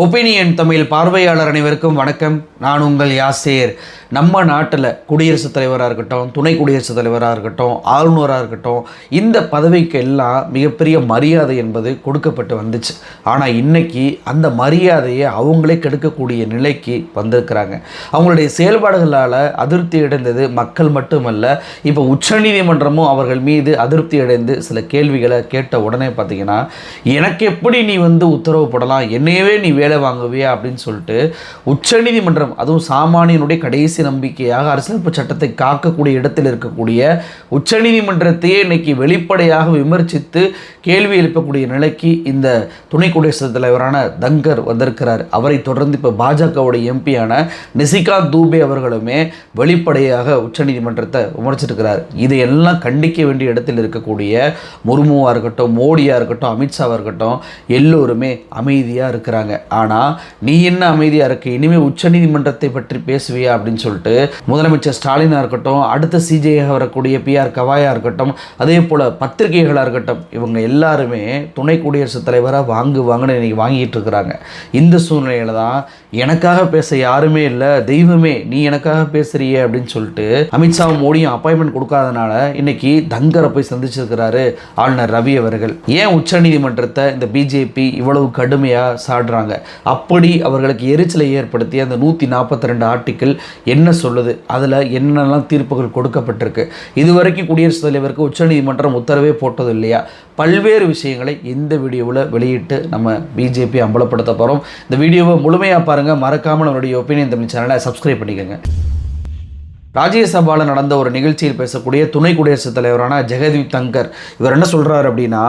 Opinion Tamil பார்வையாளர் அனைவருக்கும் வணக்கம். நான் உங்கள் யாசேர். நம்ம நாட்டில் குடியரசுத் தலைவராக இருக்கட்டும் துணை குடியரசுத் தலைவராக இருக்கட்டும் ஆளுநராக இருக்கட்டும் இந்த பதவிக்கு எல்லாம் மிகப்பெரிய மரியாதை என்பது கொடுக்கப்பட்டு வந்துச்சு. ஆனால் இன்னைக்கு அந்த மரியாதையை அவங்களே கெடுக்கக்கூடிய நிலைக்கு வந்திருக்கிறாங்க. அவங்களுடைய செயல்பாடுகளால் அதிருப்தி அடைந்தது மக்கள் மட்டுமல்ல இப்போ உச்சநீதிமன்றமும் அவர்கள் மீது அதிருப்தி அடைந்து சில கேள்விகளை கேட்ட உடனே பார்த்தீங்கன்னா எனக்கு எப்படி நீ வந்து உத்தரவு போடலாம்? என்னையவே நீ வேலை வாங்குவியா? அப்படின்னு சொல்லிட்டு உச்சநீதிமன்றம் அதுவும் சாமானியனுடைய கடைசி நம்பிக்கையாக அரசியலமைப்பு சட்டத்தை காக்கக்கூடிய இடத்தில் இருக்கக்கூடிய உச்சநீதிமன்றத்தையே இன்னைக்கு வெளிப்படையாக விமர்சித்து கேள்வி எழுப்பக்கூடிய நிலைக்கு இந்த துணை குடியரசுத் தலைவரான தங்கர் வந்திருக்கிறார். அவரை தொடர்ந்து இப்போ பாஜகவுடைய எம்பியான நிசிகாந்த் தூபே அவர்களுமே வெளிப்படையாக உச்சநீதிமன்றத்தை விமர்சிச்சிருக்கிறார். இதையெல்லாம் கண்டிக்க வேண்டிய இடத்தில் இருக்கக்கூடிய முர்முவாக இருக்கட்டும் மோடியாக இருக்கட்டும் அமித்ஷாவாக இருக்கட்டும் எல்லோருமே அமைதியாக இருக்கிறாங்க. ஆனால் நீ என்ன அமைதியாக இருக்க? இனிமேல் உச்சநீதிமன்றத்தை பற்றி பேசுவியா? அப்படின்னு சொல்லிட்டு முதலமைச்சர் ஸ்டாலினாக இருக்கட்டும் அடுத்த சிஜேயாக வரக்கூடிய பிஆர் கவாயாக இருக்கட்டும் அதே போல் பத்திரிகைகளாக இருக்கட்டும் இவங்க எல்லாம் எல்லாருமே துணை குடியரசுத் தலைவராக வாங்கு வாங்குன்னு இன்னைக்கு வாங்கிட்டு இருக்கிறாங்க. இந்த சூழ்நிலையில தான் எனக்காக பேச யாருமே இல்லை தெய்வமே நீ எனக்காக பேசுறியே அப்படின்னு சொல்லிட்டு அமித்ஷாவும் மோடியும் அப்பாயின்மெண்ட் கொடுக்காதனால இன்னைக்கு தங்கரை போய் சந்திச்சிருக்கிறாரு ஆளுநர் ரவி அவர்கள். ஏன் உச்சநீதிமன்றத்தை இந்த பிஜேபி இவ்வளவு கடுமையாக சாடுறாங்க? அப்படி அவர்களுக்கு எரிச்சலை ஏற்படுத்தி அந்த நூற்றி நாற்பத்தி ரெண்டு ஆர்டிக்கிள் என்ன சொல்லுது? அதில் என்னென்னலாம் தீர்ப்புகள் கொடுக்கப்பட்டிருக்கு? இதுவரைக்கும் குடியரசுத் தலைவருக்கு உச்சநீதிமன்றம் உத்தரவே போட்டது இல்லையா? பல்வேறு விஷயங்களை இந்த வீடியோவில் வெளியிட்டு நம்ம பிஜேபி அம்பலப்படுத்த போகிறோம் இந்த வீடியோவை முழுமையாக பாருங்கள் மறக்காமல் நம்மளுடைய ஒப்பீனியன் தமிழ் சேனலை சப்ஸ்கிரைப் பண்ணிக்கோங்க. ராஜ்யசபாவில் நடந்த ஒரு நிகழ்ச்சியில் பேசக்கூடிய துணை குடியரசுத் தலைவரான ஜெகதீப் தங்கர் இவர் என்ன சொல்கிறார் அப்படின்னா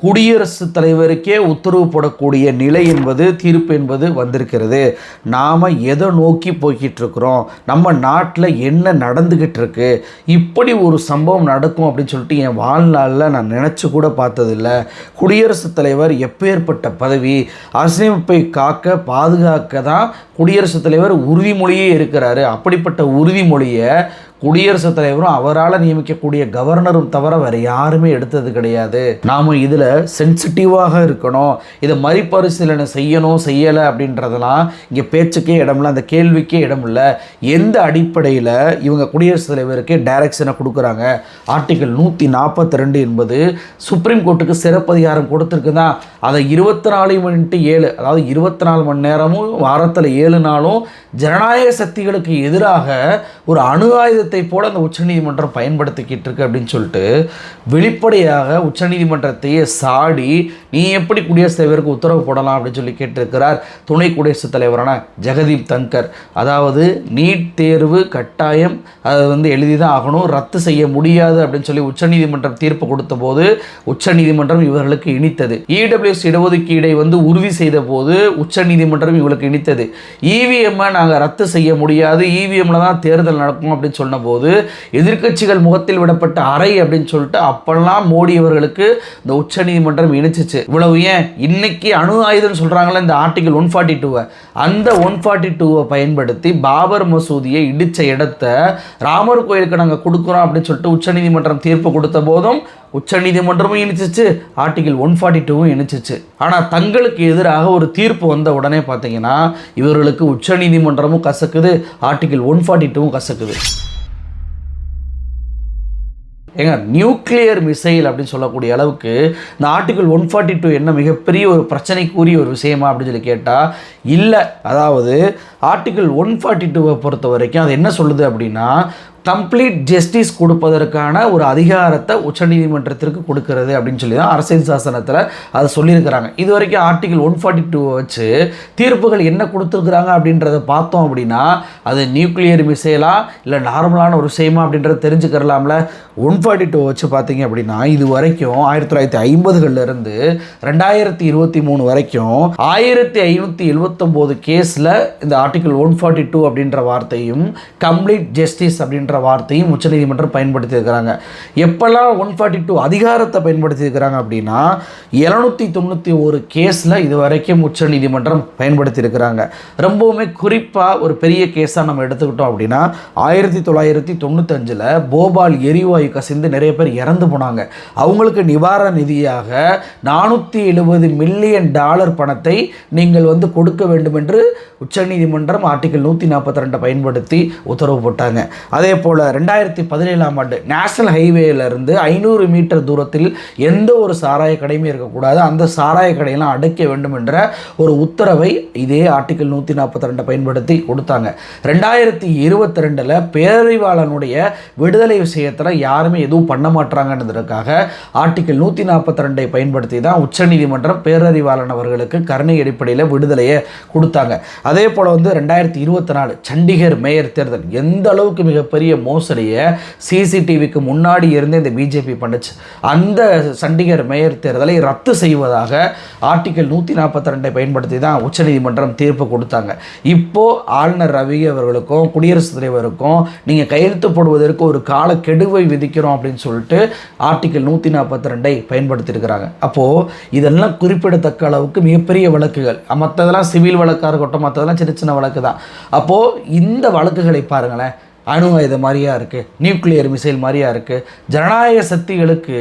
குடியரசுத் தலைவருக்கே உத்தரவு போடக்கூடிய நிலை என்பது தீர்ப்பு என்பது வந்திருக்கிறது. நாம் எதை நோக்கி போய்கிட்டு இருக்கிறோம் நம்ம நாட்டில் என்ன நடந்துக்கிட்டு இருக்கு இப்படி ஒரு சம்பவம் நடக்கும் அப்படின்னு சொல்லிட்டு என் வாழ்நாளில் நான் நினச்சி கூட பார்த்ததில்ல. குடியரசுத் தலைவர் எப்பேற்பட்ட பதவி அரசியமைப்பை காக்க பாதுகாக்க தான் குடியரசுத் தலைவர் உறுதிமொழியே இருக்கிறாரு. அப்படிப்பட்ட உறுதிமொழியை குடியரசுத் தலைவரும் அவரால் நியமிக்கக்கூடிய கவர்னரும் தவிர வேறு யாருமே எடுத்தது கிடையாது. நாம் இதில் சென்சிட்டிவாக இருக்கணும். இதை மறுபரிசீலனை செய்யணும் செய்யலை அப்படின்றதெல்லாம் இங்கே பேச்சுக்கே இடமில்ல அந்த கேள்விக்கே இடமில்ல. எந்த அடிப்படையில் இவங்க குடியரசுத் தலைவருக்கு டைரக்ஷனை கொடுக்குறாங்க? ஆர்டிகல் நூற்றி நாற்பத்தி ரெண்டு என்பது சுப்ரீம் கோர்ட்டுக்கு சிறப்பு அதிகாரம் கொடுத்துருக்குதான் அதை இருபத்தி நாலு மணிட்டு ஏழு அதாவது இருபத்தி நாலு மணி நேரமும் வாரத்தில் ஏழு நாளும் ஜனநாயக சக்திகளுக்கு எதிராக ஒரு அணு ஆயுத ஆயுதத்தை போல அந்த உச்சநீதிமன்றம் பயன்படுத்திக்கிட்டு இருக்கு அப்படின்னு சொல்லிட்டு வெளிப்படையாக உச்சநீதிமன்றத்தையே சாடி நீ எப்படி குடியரசுத் தலைவருக்கு உத்தரவு போடலாம் அப்படின்னு சொல்லி கேட்டிருக்கிறார் துணை குடியரசுத் தலைவரான ஜெகதீப் தங்கர் அதாவது நீட் தேர்வு கட்டாயம் அது வந்து எழுதி தான் ஆகணும் ரத்து செய்ய முடியாது அப்படின்னு சொல்லி உச்சநீதிமன்றம் தீர்ப்பு கொடுத்த போது உச்சநீதிமன்றம் இவர்களுக்கு இனித்தது. இடபிள்யூஎஸ் இடஒதுக்கீடை வந்து உறுதி செய்த போது உச்சநீதிமன்றம் இவர்களுக்கு இனித்தது. இவிஎம்மை நாங்கள் ரத்து செய்ய முடியாது இவிஎம்மில் தான் தேர்தல் நடக்கும் அப்படின்னு போது எதிர்க்கட்சிகள் முகத்தில் விடப்பட்ட அறை அப்படின்னு சொல்லிட்டு அப்பெல்லாம் மோடி அவர்களுக்கு இந்த உச்சநீதிமன்றம் இணைச்சிச்சு. இவ்வளவு ஏன்? இன்னைக்கு அணு ஆயுதம் சொல்கிறாங்களே இந்த ஆர்டிகல் ஒன் ஃபார்ட்டி டூவை. அந்த ஒன் ஃபார்ட்டி டூவை பயன்படுத்தி பாபர் மசூதியை இடித்த இடத்த ராமர் கோயிலுக்கு நாங்கள் கொடுக்குறோம் அப்படின்னு சொல்லிட்டு உச்சநீதிமன்றம் தீர்ப்பு கொடுத்த போதும் உச்சநீதிமன்றமும் இணைச்சிச்சு ஆர்டிகல் ஒன் ஃபார்ட்டி டூவும் இணைச்சிச்சு. ஆனால் தங்களுக்கு எதிராக ஒரு தீர்ப்பு வந்த உடனே பார்த்தீங்கன்னா இவர்களுக்கு உச்சநீதிமன்றமும் கசக்குது ஆர்டிகல் ஒன் ஃபார்ட்டி டூவும் கசக்குது. ஏங்க நியூக்ளியர் மிசைல் அப்படின்னு சொல்லக்கூடிய அளவுக்கு இந்த ஆர்டிகல் ஒன் ஃபார்ட்டி டூ என்ன மிகப்பெரிய ஒரு பிரச்சனைக்குரிய ஒரு விஷயமா அப்படின்னு சொல்லி கேட்டால் இல்லை. அதாவது ஆர்டிகல் ஒன் ஃபார்ட்டி டூவை பொறுத்த வரைக்கும் அது என்ன சொல்லுது அப்படின்னா கம்ப்ளீட் ஜஸ்டிஸ் கொடுப்பதற்கான ஒரு அதிகாரத்தை உச்சநீதிமன்றத்திற்கு கொடுக்கறது அப்படின்னு சொல்லி தான் அரசியல் சாசனத்தில் அதை சொல்லியிருக்கிறாங்க. இது வரைக்கும் ஆர்டிகல் ஒன் ஃபார்ட்டி டூ வச்சு தீர்ப்புகள் என்ன கொடுத்துருக்குறாங்க அப்படின்றத பார்த்தோம் அப்படின்னா அது நியூக்ளியர் மிசைலா இல்லை நார்மலான ஒரு விஷயமா அப்படின்றத தெரிஞ்சுக்கிறலாம்ல. ஒன் ஃபார்ட்டி டூ வச்சு பார்த்தீங்க அப்படின்னா இது வரைக்கும் ஆயிரத்தி தொள்ளாயிரத்தி ஐம்பதுகள்லேருந்து ரெண்டாயிரத்தி இருபத்தி மூணு வரைக்கும் ஆயிரத்தி ஐநூற்றி எழுபத்தொம்போது கேஸில் இந்த ஆர்டிகல் ஒன் ஃபார்ட்டி டூ அப்படின்ற வார்த்தையும் கம்ப்ளீட் ஜஸ்டிஸ் அப்படின்ற என்ற வார்த்தையும் உச்சநீதிமன்றம் பயன்படுத்தியிருக்கிறாங்க. எப்பெல்லாம் ஒன் ஃபார்ட்டி டூ அதிகாரத்தை பயன்படுத்தியிருக்கிறாங்க அப்படின்னா எழுநூற்றி தொண்ணூற்றி ஒரு கேஸில் இது வரைக்கும் உச்சநீதிமன்றம் பயன்படுத்தியிருக்கிறாங்க. ரொம்பவுமே குறிப்பாக ஒரு பெரிய கேஸாக நம்ம எடுத்துக்கிட்டோம் அப்படின்னா ஆயிரத்தி தொள்ளாயிரத்தி தொண்ணூத்தஞ்சில் போபால் எரிவாயு கசிந்து நிறைய பேர் இறந்து போனாங்க. அவங்களுக்கு நிவாரண நிதியாக நானூற்றி எழுபது மில்லியன் டாலர் பணத்தை நீங்கள் வந்து கொடுக்க வேண்டும் என்று உச்சநீதிமன்றம் ஆர்டிகல் நூற்றி நாற்பத்தி ரெண்டை பயன்படுத்தி உத்தரவு போட்டாங்க. அதே போல் ரெண்டாயிரத்தி பதினேழாம் ஆண்டு நேஷனல் ஹைவேலேருந்து ஐநூறு மீட்டர் தூரத்தில் எந்த ஒரு சாராய கடையுமே இருக்கக்கூடாது. அந்த சாராய கடையெல்லாம் அடைக்க வேண்டும் என்ற ஒரு உத்தரவை இதே ஆர்டிக்கல் நூற்றி நாற்பத்தி ரெண்டை பயன்படுத்தி கொடுத்தாங்க. ரெண்டாயிரத்தி இருபத்தி ரெண்டில் பேரறிவாளனுடைய விடுதலை விஷயத்தில் யாருமே எதுவும் பண்ண மாட்டாங்கன்றதுக்காக ஆர்டிக்கல் நூற்றி நாற்பத்தி ரெண்டை பயன்படுத்தி தான் உச்சநீதிமன்றம் பேரறிவாளன் அவர்களுக்கு கருணை அடிப்படையில் விடுதலையை கொடுத்தாங்க. அதே போல் வந்து ரெண்டாயிரத்தி இருபத்தி நாலு சண்டிகர் மேயர் தேர்தல் எந்த அளவுக்கு மிகப்பெரிய மோசடியை சிசிடிவிக்கு முன்னாடி இருந்து இந்த பிஜேபி பண்ணுச்சு. அந்த சண்டிகர் மேயர் தேர்தலை ரத்து செய்வதாக ஆர்டிக்கல் நூற்றி நாற்பத்தி ரெண்டை பயன்படுத்தி தான் உச்சநீதிமன்றம் தீர்ப்பு கொடுத்தாங்க. இப்போ ஆளுநர் ரவி அவர்களுக்கும் குடியரசுத் தலைவருக்கும் நீங்கள் கையெழுத்து போடுவதற்கு ஒரு கால கெடுவை விதிக்கிறோம் அப்படின்னு சொல்லிட்டு ஆர்டிக்கல் நூற்றி நாற்பத்தி ரெண்டை பயன்படுத்தியிருக்கிறாங்க. அப்போது இதெல்லாம் குறிப்பிடத்தக்க அளவுக்கு மிகப்பெரிய வழக்குகள். மற்றதெல்லாம் சிவில் வழக்காக இருக்கட்டும் மற்றதெல்லாம் சின்ன சின்ன வழக்கு தான். அப்போது இந்த வழக்குகளை பாருங்களேன். அணு இது மாதிரியா இருக்குது நியூக்ளியர் மிசைல் மாதிரியா இருக்குது ஜனநாயக சக்திகளுக்கு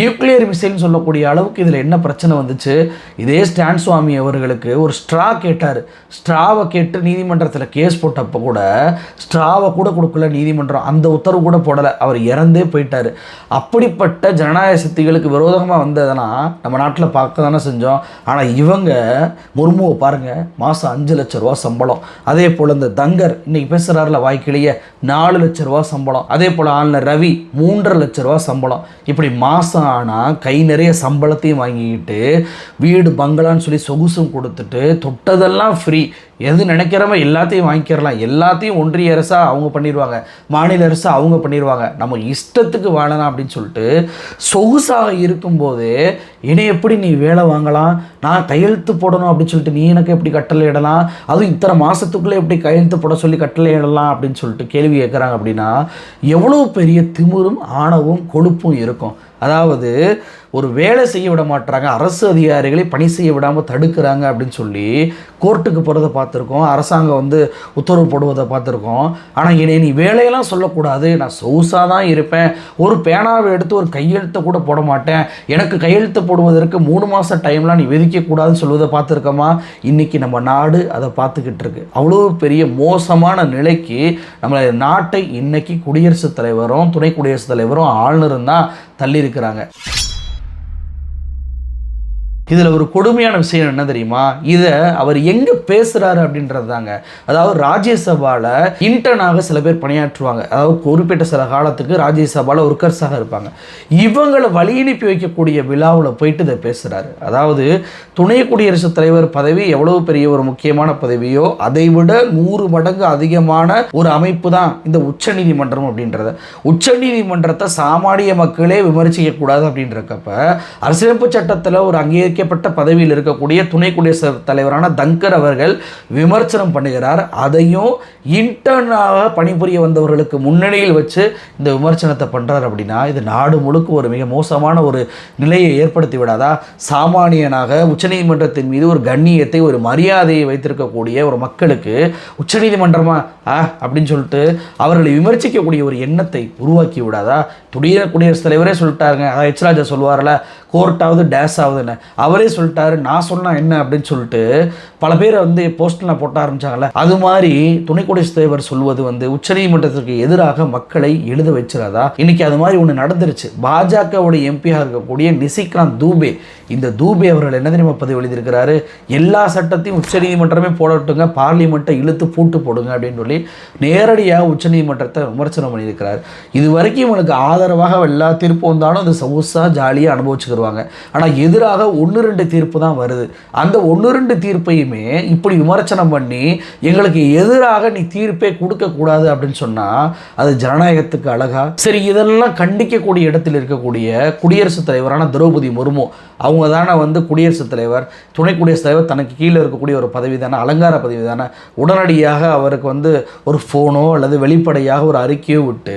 நியூக்ளியர் மிசைல்னு சொல்லக்கூடிய அளவுக்கு இதில் என்ன பிரச்சனை வந்துச்சு? இதே ஸ்டான் சுவாமி அவர்களுக்கு ஒரு ஸ்ட்ரா கேட்டார். ஸ்ட்ராவை கேட்டு நீதிமன்றத்தில் கேஸ் போட்டப்போ கூட ஸ்ட்ராவை கூட கொடுக்கல நீதிமன்றம். அந்த உத்தரவு கூட போடலை. அவர் இறந்தே போயிட்டார். அப்படிப்பட்ட ஜனநாயக சக்திகளுக்கு விரோதமாக வந்ததெல்லாம் நம்ம நாட்டில் பார்க்க தானே செஞ்சோம். ஆனால் இவங்க முர்முவை பாருங்கள் மாதம் அஞ்சு லட்ச ரூபா சம்பளம். அதே போல் இந்த தங்கர் இன்றைக்கி பேசுகிறாருல வாய்க்கிலேயே நாலு லட்ச ரூபா சம்பளம். அதே போல் ஆளுநர் ரவி மூன்றரை லட்ச ரூபா சம்பளம். இப்படி மாதம் ஆனால் கை நிறைய சம்பளத்தையும் வாங்கிக்கிட்டு வீடு பங்களான்னு சொல்லி சொகுசும் கொடுத்துட்டு தொட்டதெல்லாம் ஃப்ரீ எது நினைக்கிறோமோ எல்லாத்தையும் வாங்கிக்கிறலாம். எல்லாத்தையும் ஒன்றிய அரசாக அவங்க பண்ணிடுவாங்க மாநில அரசு அவங்க பண்ணிடுவாங்க நம்ம இஷ்டத்துக்கு வாழலாம் அப்படின்னு சொல்லிட்டு சொகுசாக இருக்கும்போது என்னை எப்படி நீ வேலை வாங்கலாம்? நான் கையெழுத்து போடணும் அப்படின்னு சொல்லிட்டு நீ எனக்கு எப்படி கட்டளை இடலாம்? அதுவும் இத்தனை மாதத்துக்குள்ளே எப்படி கையெழுத்து போட சொல்லி கட்டளை இடலாம் அப்படின்னு சொல்லிட்டு கேள்வி கேட்குறாங்க அப்படின்னா எவ்வளோ பெரிய திமிரும் ஆணவும் கொழுப்பும் இருக்கும். அதாவது ஒரு வேலை செய்ய விட மாட்டுறாங்க அரசு அதிகாரிகளை பணி செய்ய விடாமல் தடுக்கிறாங்க அப்படின்னு சொல்லி கோர்ட்டுக்கு போகிறத பார்த்துருக்கோம். அரசாங்கம் வந்து உத்தரவு போடுவதை பார்த்துருக்கோம். ஆனால் என்னை நீ வேலையெல்லாம் சொல்லக்கூடாது. நான் சொகுசாக தான் இருப்பேன். ஒரு பேனாவை எடுத்து ஒரு கையெழுத்தை கூட போட மாட்டேன். எனக்கு கையெழுத்து போடுவதற்கு மூணு மாதம் டைம்லாம் நீ விதிக்கக்கூடாதுன்னு சொல்வதை பார்த்துருக்கோமா? இன்றைக்கி நம்ம நாடு அதை பார்த்துக்கிட்டு இருக்கு. அவ்வளோ பெரிய மோசமான நிலைக்கு நம்ம நாட்டை இன்றைக்கி குடியரசுத் தலைவரும் துணை குடியரசுத் தலைவரும் ஆளுநரும் தான் தள்ளியிருக்கிறாங்க இதில் ஒரு கொடுமையான விஷயம் என்ன தெரியுமா? இதை அவர் எங்கே பேசுகிறாரு அப்படின்றது தாங்க. அதாவது ராஜ்யசபாவில் இன்டர்னாக சில பேர் பணியாற்றுவாங்க. அதாவது குறிப்பிட்ட சில காலத்துக்கு ராஜ்யசபாவில் ஒர்க்கர்ஸாக இருப்பாங்க. இவங்களை வழி அனுப்பி வைக்கக்கூடிய விழாவில் போயிட்டு இதை பேசுகிறாரு அதாவது துணை குடியரசுத் தலைவர் பதவி எவ்வளவு பெரிய ஒரு முக்கியமான பதவியோ அதை விட நூறு மடங்கு அதிகமான ஒரு அமைப்பு தான் இந்த உச்சநீதிமன்றம் அப்படின்றத. உச்சநீதிமன்றத்தை சாமானிய மக்களே விமர்சிக்கக்கூடாது அப்படின்றக்கப்ப அரசியலமைப்பு சட்டத்தில் ஒரு அங்கீகரிக்கப்பட்ட பதவியில் இருக்கக்கூடிய துணை குடியரசுத் தலைவரான தங்கர் அவர்கள் விமர்சனம் பண்ணுகிறார். அதையும் இன்டர்னாக பணிபுரிய வந்தவர்களுக்கு முன்னணியில் வச்சு இந்த விமர்சனத்தை பண்ணுறார் அப்படின்னா இது நாடு முழுக்க ஒரு மிக மோசமான ஒரு நிலையை ஏற்படுத்தி விடாதா? சாமானியனாக உச்சநீதிமன்றத்தின் மீது ஒரு கண்ணியத்தை ஒரு மரியாதையை வைத்திருக்கக்கூடிய ஒரு மக்களுக்கு உச்சநீதிமன்றமா ஆ அப்படின்னு சொல்லிட்டு அவர்களை விமர்சிக்கக்கூடிய ஒரு எண்ணத்தை உருவாக்கி விடாதா? துடிய குடியரசுத் தலைவரே சொல்லிட்டாருங்க. அதான் எச்ராஜா சொல்லுவார்ல சொல்லுவார்ல கோர்ட்டாவது டேஸ் ஆகுதுன்னு அவரே சொல்லிட்டாரு நான் சொன்னால் என்ன? அப்படின்னு சொல்லிட்டு பல பேரை வந்து போஸ்டில் போட்ட ஆரம்பிச்சாங்கல்ல. அது மாதிரி துணை குடியரசுத் தலைவர் சொல்வது வந்து உச்சநீதிமன்றத்திற்கு எதிராக மக்களை எழுத வச்சிடாதா இன்னைக்கு அது மாதிரி ஒன்று நடந்துருச்சு. பாஜகவுடைய எம்பியாக இருக்கக்கூடிய நிசிகாந்த் தூபே இந்த தூபே அவர்கள் என்ன தெரியுமா பதிவு எழுதியிருக்கிறாரு? எல்லா சட்டத்தையும் உச்சநீதிமன்றமே போடட்டுங்க பார்லிமெண்ட்டை இழுத்து பூட்டு போடுங்க அப்படின்னு சொல்லி நேரடியாக உச்சநீதிமன்றத்தை விமர்சனம் பண்ணியிருக்கிறார். இது வரைக்கும் இவனுக்கு ஆதரவாக எல்லா தீர்ப்பு வந்தாலும் அந்த சவுசாக ஜாலியாக அனுபவிச்சுக்கிடுவாங்க ஆனால் எதிராக ஒன்று ரெண்டு தீர்ப்பு தான் வருது. அந்த ஒன்று ரெண்டு தீர்ப்பையுமே இப்படி விமர்சனம் பண்ணி எங்களுக்கு எதிராக நீ தீர்ப்பே கொடுக்கக்கூடாது அப்படின்னு சொன்னால் அது ஜனநாயகத்துக்கு அழகா சரி இதெல்லாம் கண்டிக்கக்கூடிய இடத்தில் இருக்கக்கூடிய குடியரசுத் தலைவரான திரௌபதி முர்மு அவங்க தானே வந்து குடியரசுத் தலைவர் துணை குடியரசுத் தலைவர் தனக்கு கீழே இருக்கக்கூடிய ஒரு பதவி தானே அலங்கார பதவி தானே உடனடியாக அவருக்கு வந்து ஒரு ஃபோனோ அல்லது வெளிப்படையாக ஒரு அறிக்கையோ விட்டு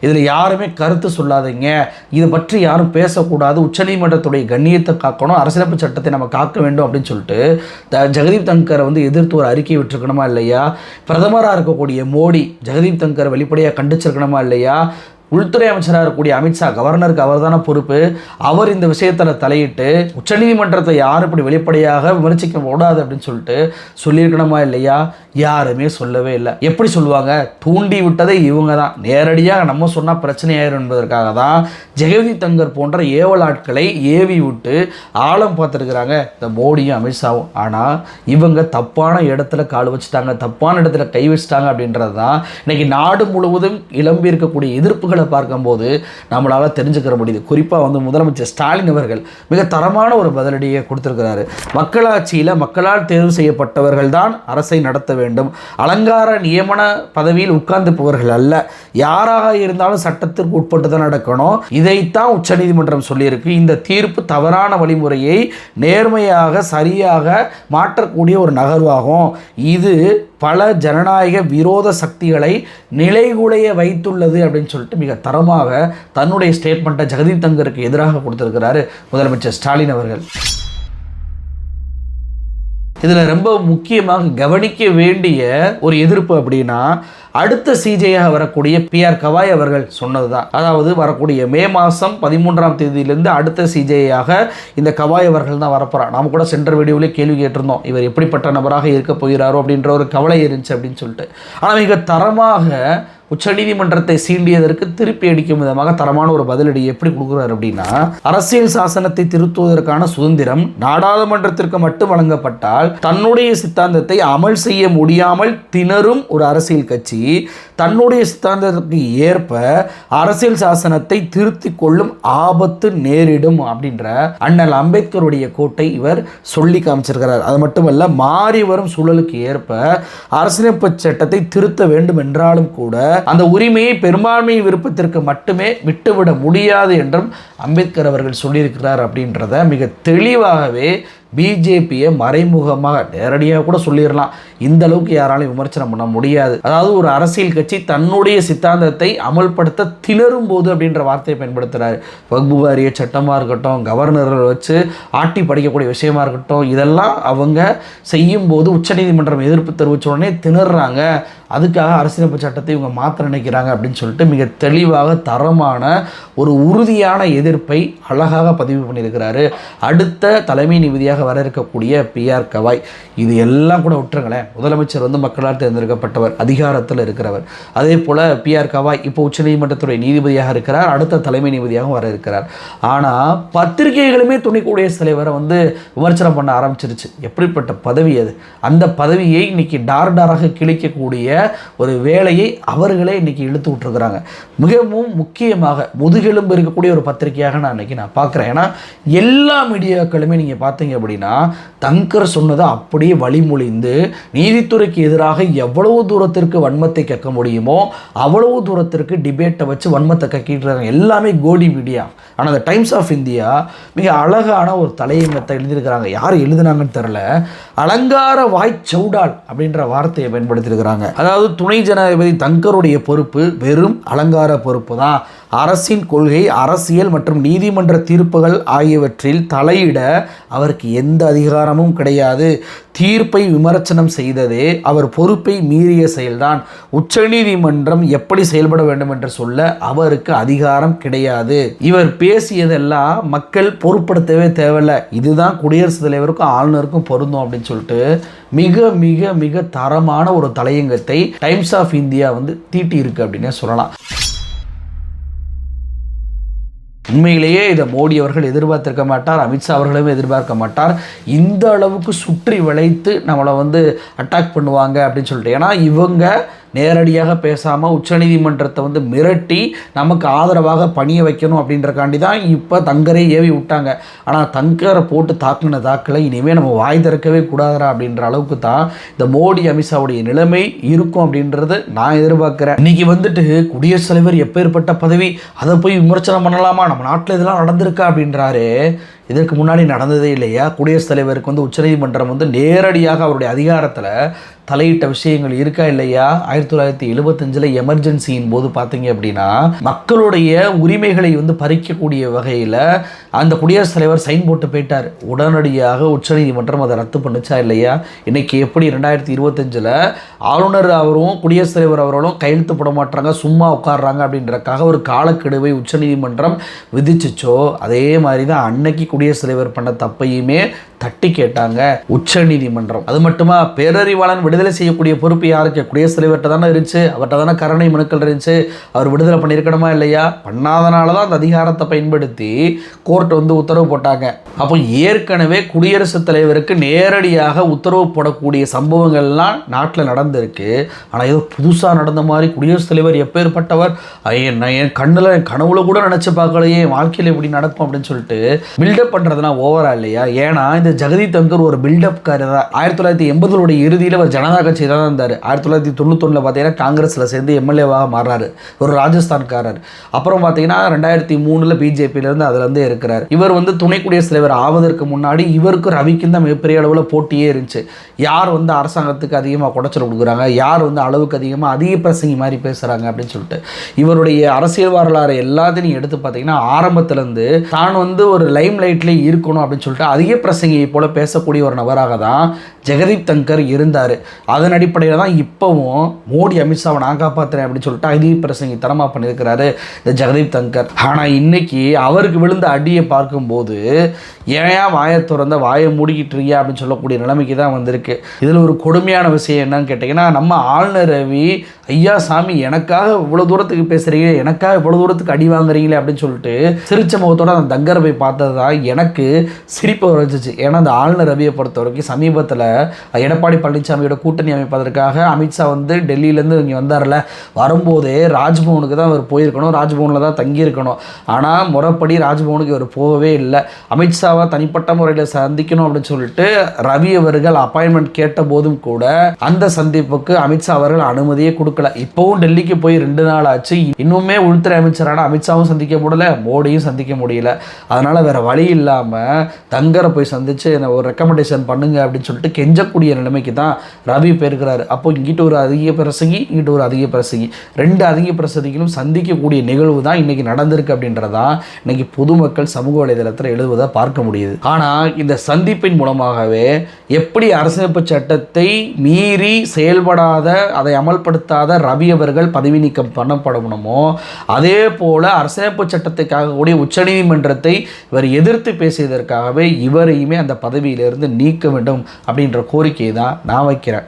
இதில் யாருமே கருத்து சொல்லாதீங்க. இதை பற்றி யாரும் பேசக்கூடாது. உச்சநீதிமன்றத்துடைய கண்ணியத்தை காக்கணும். அரசியலமைப்பு சட்டத்தை நம்ம காக்க வேண்டும் அப்படின்னு சொல்லிட்டு த ஜெகதீப் தங்கரை வந்து எதிர்த்து ஒரு அறிக்கை விட்டுருக்கணுமா இல்லையா? பிரதமராக இருக்கக்கூடிய மோடி ஜெகதீப் தங்கரை வெளிப்படையாக கண்டிச்சிருக்கணுமா இல்லையா? உள்துறை அமைச்சராக இருக்கக்கூடிய அமித்ஷா கவர்னருக்கு அவர் தானே பொறுப்பு. அவர் இந்த விஷயத்தில் தலையிட்டு உச்சநீதிமன்றத்தை யார் இப்படி வெளிப்படையாக விமர்சிக்க கூடாது அப்படின்னு சொல்லிட்டு சொல்லியிருக்கணுமா இல்லையா? யாருமே சொல்லவே இல்லை. எப்படி சொல்லுவாங்க? தூண்டி விட்டதை இவங்க தான். நேரடியாக நம்ம சொன்னால் பிரச்சனையாயிரும் என்பதற்காக தான் ஜெகதி தங்கர் போன்ற ஏவல் ஆட்களை ஏவி விட்டு ஆழம் பார்த்துருக்குறாங்க இந்த மோடியும் அமித்ஷாவும். ஆனால் இவங்க தப்பான இடத்துல கால் வச்சுட்டாங்க தப்பான இடத்துல கை வச்சுட்டாங்க அப்படின்றது தான் இன்னைக்கு நாடு முழுவதும் இளம்பி இருக்கக்கூடிய எதிர்ப்புகளை பார்க்கும்போது நம்மளால் தெரிஞ்சுக்கிற முடியுது. குறிப்பாக வந்து முதலமைச்சர் ஸ்டாலின் அவர்கள் மிக தரமான ஒரு பதிலடியை கொடுத்துருக்கிறாரு. மக்களாட்சியில் மக்களால் தேர்வு செய்யப்பட்டவர்கள் தான் அரசை நடத்த வேண்டும். வேண்டும். அலங்கார நியமன பதவியில் உட்கார்ந்துப்பவர்கள் அல்ல. யாராக இருந்தாலும் சட்டத்திற்கு உட்பட்டு தான் நடக்கணும். இதைத்தான் உச்சநீதிமன்றம் சொல்லியிருக்கு. இந்த தீர்ப்பு தவறான வழிமுறையை நேர்மையாக சரியாக மாற்றக்கூடிய ஒரு நகர்வாகும். இது பல ஜனநாயக விரோத சக்திகளை நிலைகுலைய வைத்துள்ளது அப்படின்னு சொல்லிட்டு மிக தரமாக தன்னுடைய ஸ்டேட்மெண்ட்டை ஜெகதீப் தங்கருக்கு எதிராக கொடுத்திருக்கிறாரு முதலமைச்சர் ஸ்டாலின் அவர்கள். இதில் ரொம்ப முக்கியமாக கவனிக்க வேண்டிய ஒரு எதிர்ப்பு அப்படின்னா அடுத்த சிஜேயாக வரக்கூடிய பிஆர் கவாய் அவர்கள் சொன்னது தான் அதாவது வரக்கூடிய மே மாதம் பதிமூன்றாம் தேதியிலேருந்து அடுத்த சிஜேயாக இந்த கவாய் அவர்கள் தான் வரப்போகிறார் நாம் கூட சென்ற வீடியோவிலே கேள்வி கேட்டிருந்தோம். இவர் எப்படிப்பட்ட நபராக இருக்க போகிறாரோ அப்படின்ற ஒரு கவலை இருந்துச்சு அப்படின்னு சொல்லிட்டு. ஆனால் மிக தரமாக உச்சநீதிமன்றத்தை சீண்டியதற்கு திருப்பி அடிக்கும் விதமாக தரமான ஒரு பதிலடி எப்படி கொடுக்குறாரு அப்படின்னா அரசியல் சாசனத்தை திருத்துவதற்கான சுதந்திரம் நாடாளுமன்றத்திற்கு மட்டும் வழங்கப்பட்டால் தன்னுடைய சித்தாந்தத்தை அமல் செய்ய முடியாமல் திணறும் ஒரு அரசியல் கட்சி தன்னுடைய சித்தாந்தத்திற்கு ஏற்ப அரசியல் சாசனத்தை திருத்தி கொள்ளும் ஆபத்து நேரிடும் அப்படின்ற அண்ணல் அம்பேத்கருடைய கோட்டை இவர் சொல்லி காமிச்சிருக்கிறார். அது மட்டுமல்ல மாறி வரும் சூழலுக்கு ஏற்ப அரசியலமைப்பு சட்டத்தை திருத்த வேண்டும் என்றாலும் கூட அந்த உரிமையை பெரும்பான்மை விருப்பத்திற்கு மட்டுமே விட்டுவிட முடியாது என்றும் அம்பேத்கர் அவர்கள் சொல்லியிருக்கிறார் அப்படின்றத மிக தெளிவாகவே பிஜேபியை மறைமுகமாக நேரடியாக கூட சொல்லிடலாம். இந்த அளவுக்கு யாராலையும் விமர்சனம் பண்ண முடியாது. அதாவது ஒரு அரசியல் கட்சி தன்னுடைய சித்தாந்தத்தை அமல்படுத்த திணறும் போது அப்படின்ற வார்த்தையை பயன்படுத்துகிறார் வக்பு வாரிய சட்டமாக இருக்கட்டும் கவர்னர்கள் வச்சு ஆட்டி படிக்கக்கூடிய விஷயமா இருக்கட்டும் இதெல்லாம் அவங்க செய்யும் போது உச்சநீதிமன்றம் எதிர்ப்பு தெரிவித்த உடனே திணறாங்க அதுக்காக அரசியலமைப்பு சட்டத்தை இவங்க மாற்ற நினைக்கிறாங்க அப்படின்னு சொல்லிட்டு மிக தெளிவாக தரமான ஒரு உறுதியான எதிர்ப்பை அழகாக பதிவு பண்ணியிருக்கிறாரு. அடுத்த தலைமை நீதியாக வர இருக்கக்கூடிய பிஆர் கவாய். இது எல்லாம் கூட விட்டுருங்களேன். முதலமைச்சர் வந்து மக்களால் தேர்ந்தெடுக்கப்பட்டவர் அதிகாரத்தில் இருக்கிறவர். அதே போல் பிஆர் கவாய் இப்போ உச்சநீதிமன்றத்துடைய நீதிபதியாக இருக்கிறார் அடுத்த தலைமை நீதிபதியாகவும் வர இருக்கிறார். ஆனால் பத்திரிகைகளுமே துணை குடியரசுத் தலைவரை வந்து விமர்சனம் பண்ண ஆரம்பிச்சிருச்சு. எப்படிப்பட்ட பதவி அது? அந்த பதவியை இன்னைக்கு டார் டாராக கிழிக்கக்கூடிய ஒரு வேலையை அவர்களே இன்னைக்கு இழுத்து விட்டுருக்குறாங்க. மிகவும் முக்கியமாக முதுகெலும்பு இருக்கக்கூடிய ஒரு பத்திரிகையாக நான் இன்றைக்கி நான் பார்க்குறேன். ஏன்னா எல்லா மீடியாக்களுமே நீங்கள் பார்த்தீங்க அப்படின்னா தங்கர் சொன்னதை அப்படியே வழிமொழிந்து நீதித்துறைக்கு எதிராக எவ்வளவு தூரத்திற்கு வன்மத்தை கேட்க முடியுமோ அவ்வளவு தூரத்திற்கு டிபேட்டை வச்சு வன்மத்தை கக்கிட்டு எல்லாமே கோடி மீடியா. ஆனால் அந்த டைம்ஸ் ஆஃப் இந்தியா மிக அழகான ஒரு தலையங்கத்தை எழுதியிருக்கிறாங்க. யார் எழுதுனாங்கன்னு தெரில அலங்கார வாய் சவுடால் அப்படின்ற வார்த்தையை பயன்படுத்தியிருக்கிறாங்க. அதாவது அதாவது துணை ஜனாதிபதி தங்கருடைய பொறுப்பு வெறும் அலங்கார பொறுப்பு தான். அரசின் கொள்கை அரசியல் மற்றும் நீதிமன்ற தீர்ப்புகள் ஆகியவற்றில் தலையிட அவருக்கு எந்த அதிகாரமும் கிடையாது. தீர்ப்பை விமர்சனம் செய்ததே அவர் பொறுப்பை மீறிய செயல்தான். உச்சநீதிமன்றம் எப்படி செயல்பட வேண்டும் என்று சொல்ல அவருக்கு அதிகாரம் கிடையாது. இவர் பேசியதெல்லாம் மக்கள் பொருட்படுத்தவே தேவையில்ல. இதுதான் குடியரசுத் தலைவருக்கும் ஆளுநருக்கும் பொருந்தும் அப்படின்னு சொல்லிட்டு மிக மிக மிக தரமான ஒரு தலையங்கத்தை டைம்ஸ் ஆஃப் இந்தியா வந்து தீட்டி இருக்கு அப்படின்னே சொல்லலாம். உண்மையிலேயே இதை மோடி அவர்கள் எதிர்பார்த்திருக்க மாட்டார் அமித்ஷா அவர்களும் எதிர்பார்க்க மாட்டார். இந்த அளவுக்கு சுற்றி வளைத்து நம்மளை வந்து அட்டாக் பண்ணுவாங்க அப்படின்னு சொல்லிட்டு. ஏன்னா இவங்க நேரடியாக பேசாமல் உச்சநீதிமன்றத்தை வந்து மிரட்டி நமக்கு ஆதரவாக பணிய வைக்கணும் அப்படின்றக்காண்டி தான் இப்போ தங்கரை ஏவி விட்டாங்க. ஆனால் தங்கரை போட்டு தாக்குன தாக்கலை இனிமேல் நம்ம வாய் திறக்கவே கூடாதுரா அப்படின்ற அளவுக்கு தான் இந்த மோடி அமித்ஷாவுடைய நிலைமை இருக்கும் அப்படின்றது நான் எதிர்பார்க்குறேன். இன்னைக்கு வந்துட்டு குடியரசுத் தலைவர் எப்பேற்பட்ட பதவி அதை போய் விமர்சனம் பண்ணலாமா? நம்ம நாட்டில் இதெல்லாம் நடந்திருக்கா அப்படின்றாரு. இதற்கு முன்னாடி நடந்ததே இல்லையா? குடியரசுத் தலைவருக்கு வந்து உச்சநீதிமன்றம் வந்து நேரடியாக அவருடைய அதிகாரத்தில் தலையிட்ட விஷயங்கள் இருக்கா இல்லையா? ஆயிரத்தி தொள்ளாயிரத்தி எழுபத்தஞ்சில் எமர்ஜென்சியின் போது பார்த்தீங்க அப்படின்னா மக்களுடைய உரிமைகளை வந்து பறிக்கக்கூடிய வகையில் அந்த குடியரசுத் தலைவர் சைன் போட்டு போயிட்டார். உடனடியாக உச்சநீதிமன்றம் அதை ரத்து பண்ணுச்சா இல்லையா? இன்னைக்கு எப்படி ரெண்டாயிரத்தி இருபத்தஞ்சில் ஆளுநர் அவரும் குடியரசுத் தலைவர் அவர்களும் கையெழுத்து போட மாட்டாங்க சும்மா உட்காடுறாங்க அப்படின்றக்காக ஒரு காலக்கெடுவை உச்சநீதிமன்றம் விதிச்சிச்சோ? அதே மாதிரி தான் அன்னைக்கு குடியரசுத் தலைவர் பண்ண தப்பையுமே தட்டி கேட்டாங்க உச்ச நீதிமன்றம். அது மட்டுமா? பேரறிவாளன் விடுதலை செய்யக்கூடிய பொறுப்பு யாருக்கு? குடியரசுத் தலைவர்கிட்ட தானே இருந்துச்சு. அவர்கிட்ட தானே கருணை மனுக்கள் இருந்துச்சு. அவர் விடுதலை பண்ணியிருக்கணுமா இல்லையா? பண்ணாதனால தான் அந்த அதிகாரத்தை பயன்படுத்தி கோர்ட் வந்து உத்தரவு போட்டாங்க. அப்போ ஏற்கனவே குடியரசுத் தலைவருக்கு நேரடியாக உத்தரவு போடக்கூடிய சம்பவங்கள்லாம் நாட்டில் நடந்திருக்கு. ஆனால் ஏதோ புதுசாக நடந்த மாதிரி குடியரசுத் தலைவர் எப்பேற்பட்டவர் என் கண்ணில் என் கனவுல கூட நினச்சி பார்க்கலையே. என் வாழ்க்கையில் இப்படி நடக்கும் அப்படின்னு சொல்லிட்டு பில்டப் பண்ணுறதுனா ஓவரா இல்லையா? ஏன்னா இந்த ஜெகதி தங்கர் ஒரு பில்டப்காரர் தான். ஆயிரத்தி தொள்ளாயிரத்தி எண்பதுகளுடைய இறுதியில் அவர் ஜனதா கட்சி தான் இருந்தார். ஆயிரத்தி தொள்ளாயிரத்தி தொண்ணூத்தொன்னில் பார்த்தீங்கன்னா காங்கிரஸில் சேர்ந்து எம்எல்ஏவாக மாறாரு. ஒரு ராஜஸ்தான்காரர். அப்புறம் பார்த்தீங்கன்னா ரெண்டாயிரத்தி மூணில் பிஜேபியிலேருந்து அதுலேருந்து இருக்கிறார். இவர் வந்து துணை குடியரசுத் தலைவர் ஆவதற்கு முன்னாடி இவருக்கும் ரவிக்கும் தான் மிகப்பெரிய அளவில் போட்டியே இருந்துச்சு. யார் வந்து அரசாங்கத்துக்கு அதிகமாக குடைச்சல் கொடுக்குறாங்க? யார் வந்து அளவுக்கு அதிகமாக அதிக பிரசங்கி மாதிரி பேசுகிறாங்க அப்படின்னு சொல்லிட்டு இவருடைய அரசியல் வரலாறு எல்லாத்தையும் எடுத்து பார்த்தீங்கன்னா ஆரம்பத்துலேருந்து தான் வந்து ஒரு லைம் லைட் வீட்டிலேயே இருக்கணும் அப்படின்னு சொல்லிட்டு அதே பிரசங்கியை போல பேசக்கூடிய ஒரு நபராக தான் ஜெகதீப் தங்கர் இருந்தார். அதன் அடிப்படையில் தான் இப்போவும் மோடி அமித்ஷாவை நான் காப்பாற்றுறேன் அப்படின்னு சொல்லிட்டு அதிக பிரசங்கி தரமாக பண்ணியிருக்கிறாரு இந்த ஜெகதீப் தங்கர். ஆனால் இன்னைக்கு அவருக்கு விழுந்த அடியை பார்க்கும்போது ஏன் வாயை திறந்த வாயை மூடிக்கிட்டு இருக்கியா அப்படின்னு சொல்லக்கூடிய நிலைமைக்கு தான் வந்திருக்கு. இதில் ஒரு கொடுமையான விஷயம் என்னன்னு கேட்டிங்கன்னா நம்ம ஆளுநர் ரவி ஐயா சாமி எனக்காக இவ்வளோ தூரத்துக்கு பேசுகிறீங்க எனக்காக இவ்வளோ தூரத்துக்கு அடி வாங்குறீங்களே அப்படின்னு சொல்லிட்டு சிரிச்ச முகத்தோட அந்த தங்கரை போய் பார்த்தது தான் எனக்கு சிரிப்பு வரைஞ்சிச்சு ஏன்னா அந்த ஆளுநர் ரவியை பொறுத்த வரைக்கும் சமீபத்தில் எடப்பாடி பழனிசாமியோட கூட்டணி அமைப்பதற்காக அமித்ஷா வந்து டெல்லியிலேருந்து இங்கே வந்தார்ல வரும்போதே ராஜ்பவனுக்கு தான் அவர் போயிருக்கணும். ராஜ்பவனில் தான் தங்கியிருக்கணும். ஆனால் முறைப்படி ராஜ்பவனுக்கு இவர் போகவே இல்லை. அமித்ஷாவை தனிப்பட்ட முறையில் சந்திக்கணும் அப்படின்னு சொல்லிட்டு ரவி அவர்கள் அப்பாயின்மெண்ட் கேட்ட போதும் கூட அந்த சந்திப்புக்கு அமித்ஷா அவர்கள் அனுமதியே கொடுக்கல. இப்போவும் டெல்லிக்கு போய் ரெண்டு நாள் ஆச்சு. இன்னுமே உள்துறை அமைச்சரான அமித்ஷாவும் சந்திக்க முடியல. மோடியும் சந்திக்க முடியல. அதனால் வேறு வழி இல்லாமல் தங்கரை போய் சந்திச்சு என்ன ஒரு ரெக்கமெண்டேஷன் பண்ணுங்க அப்படின்னு சொல்லிட்டு கெஞ்சக்கூடிய நிலைமைக்கு தான் ரவி போயிருக்கிறாரு. அப்போ இங்கிட்ட ஒரு அதிக பிரசங்கி இங்கிட்ட ஒரு அதிக பிரசங்கி. ரெண்டு அதிக பிரசங்கிகளும் சந்திக்கக்கூடிய நிகழ்வு தான் இன்னைக்கு நடந்திருக்கு அப்படின்றதான் இன்னைக்கு பொதுமக்கள் சமூக வலைதளத்தில் எழுதுவதை பார்க்க முடியுது. ஆனால் இந்த சந்திப்பின் மூலமாகவே எப்படி அரசியலமைப்பு சட்டத்தை மீறி செயல்படாத அதை அமல்படுத்தாத ரவி அவர்கள் பதவி நீக்கம் பண்ணப்படணுமோ அதே போல அரசியலமைப்பு சட்டத்துக்காக கூடிய உச்சநீதிமன்றத்தை இவர் எதிர்த்து பேசியதற்காகவே இவரையுமே அந்த பதவியிலிருந்து நீக்க வேண்டும் அப்படின்ற கோரிக்கையை தான் நான் வைக்கிறேன்.